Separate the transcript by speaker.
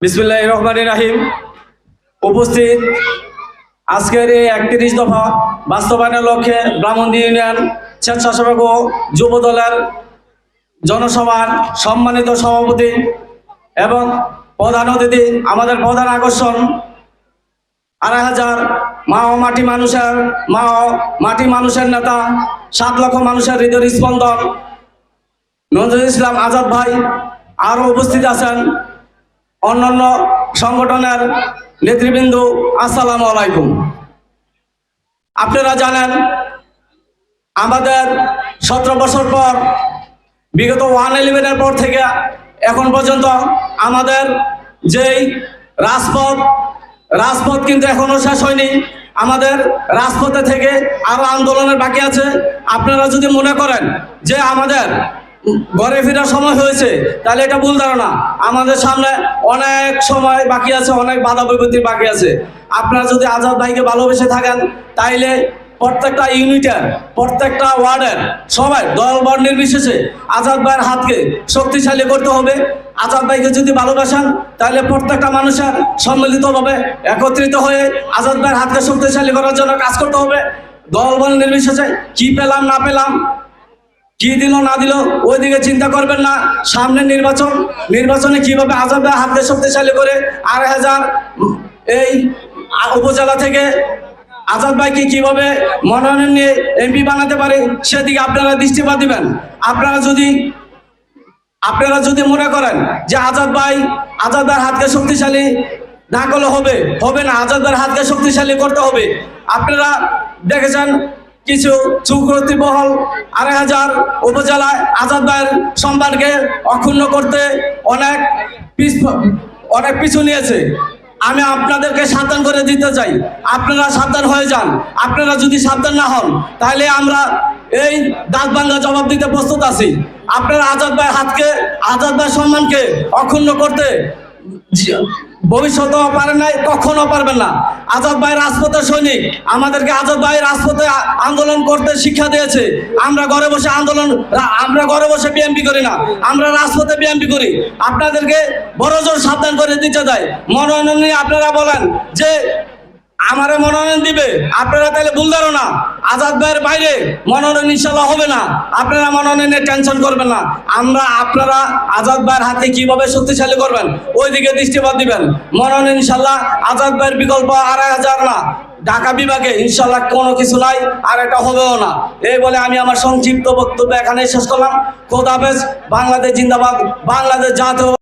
Speaker 1: বিসমুল্লাহ রহমান রাহিম। উপস্থিত আজকের এই একত্রিশ দফা বাস্তবায়নের লক্ষ্যে ব্রাহ্মণী ইউনিয়ন স্বেচ্ছাসেবক ও যুব দলের জনসভার সম্মানিত সভাপতি এবং প্রধান অতিথি, আমাদের প্রধান আকর্ষণ আড়াই হাজার মা ও মাটি মানুষের, মা ও মাটি মানুষের নেতা, সাত লক্ষ মানুষের হৃদয় স্পন্দন। নজরুল ইসলাম আজাদ ভাই আরও উপস্থিত আছেন। অন্যান্য সংগঠনের নেতৃবৃন্দ, আসসালাম আলাইকুম। আপনারা জানেন, আমাদের সতেরো বছর পর, বিগত ওয়ান ইলেভেনের পর থেকে এখন পর্যন্ত আমাদের যেই রাজপথ রাজপথ কিন্তু এখনও শেষ হয়নি। আমাদের রাজপথে থেকে আরও আন্দোলনের বাকি আছে। আপনারা যদি মনে করেন যে আমাদের ঘরে ফেরার সময় হয়েছে, তাহলে এটা ভুল ধারণা। আমাদের সামনে অনেক সময় বাকি আছে, অনেক বাধা বিপত্তি বাকি আছে। আপনারা যদি আজাদ ভাইকে ভালোবেসে থাকেন, তাইলে প্রত্যেকটা ইউনিটের, প্রত্যেকটা ওয়ার্ডের সবাই দল বর্ণ নির্বিশেষে আজাদ ভাইয়ের হাতকে শক্তিশালী করতে হবে। আজাদ ভাইকে যদি ভালোবাসেন তাহলে প্রত্যেকটা মানুষের সম্মিলিতভাবে একত্রিত হয়ে আজাদ ভাইয়ের হাতকে শক্তিশালী করার জন্য কাজ করতে হবে। দল বর্ণ নির্বিশেষে কি পেলাম, না পেলাম কি দিল, না দিল, ওইদিকে চিন্তা করবেন না। সামনে নির্বাচন, নির্বাচনে কীভাবে আজাদ হাতকে শক্তিশালী করে আড়াই হাজার এই উপজেলা থেকে আজাদ ভাইকে কীভাবে মনোনয়ন নিয়ে এমপি বানাতে পারে, সেদিকে আপনারা দৃষ্টিপাত দিবেন। আপনারা যদি আপনারা যদি মনে করেন যে আজাদ ভাই, আজাদ ভাইয়ের হাতকে শক্তিশালী না করলে হবে হবে না। আজাদ ভাইয়ের হাতকে শক্তিশালী করতে হবে। আপনারা দেখেছেন কিছু চুক্রতি বহল আড়াই হাজার উপজেলায় আজাদ ভাইয়ের সম্মানকে অক্ষুণ্ণ করতে অনেক অনেক পিছু নিয়েছে। আমি আপনাদেরকে সাবধান করে দিতে চাই। আপনারা সাবধান হয়ে যান। আপনারা যদি সাবধান না হন, তাহলে আমরা এই দাঁত ভাঙ্গা জবাব দিতে প্রস্তুত আছি। আপনারা আজাদ ভাইয়ের হাতকে, আজাদ ভাইয়ের সম্মানকে অক্ষুণ্ণ করতে ভবিষ্যতেও পারেন নাই, কখনো পারবেন না। আজাদ ভাই রাজপথের সৈনিক, আমাদেরকে আজাদ ভাই রাজপথে আন্দোলন করতে শিক্ষা দিয়েছে। আমরা ঘরে বসে আন্দোলন আমরা ঘরে বসে বিএমপি করি না, আমরা রাজপথে বিএমপি করি। আপনাদেরকে বড় জোর সাবধান করে দিতে চাই। মনোনয়ন নিয়ে আপনারা বলেন যে আমারে মনোনয়ন দিবে। আপনারা তাহলে ভুল ধারণা। আজাদ ভাইয়ের বাইরে মনোনয়ন ইনশাল্লাহ হবে না। আপনারা মনোনয়নের টেনশন করবেন না। আমরা আপনারা আজাদ ভাইয়ের হাতে কীভাবে শক্তিশালী করবেন, ওইদিকে দৃষ্টিপাত দিবেন। মনোনয়ন ইনশাল্লাহ আজাদ ভাইয়ের বিকল্প আড়াই হাজার না। ঢাকা বিভাগে ইনশাল্লাহ কোনো কিছু নাই, আর এটা হবেও না। এই বলে আমি আমার সংক্ষিপ্ত বক্তব্য এখানে শেষ করলাম। খোদ হাফেজ, বাংলাদেশ জিন্দাবাদ, বাংলাদেশ জাতীয়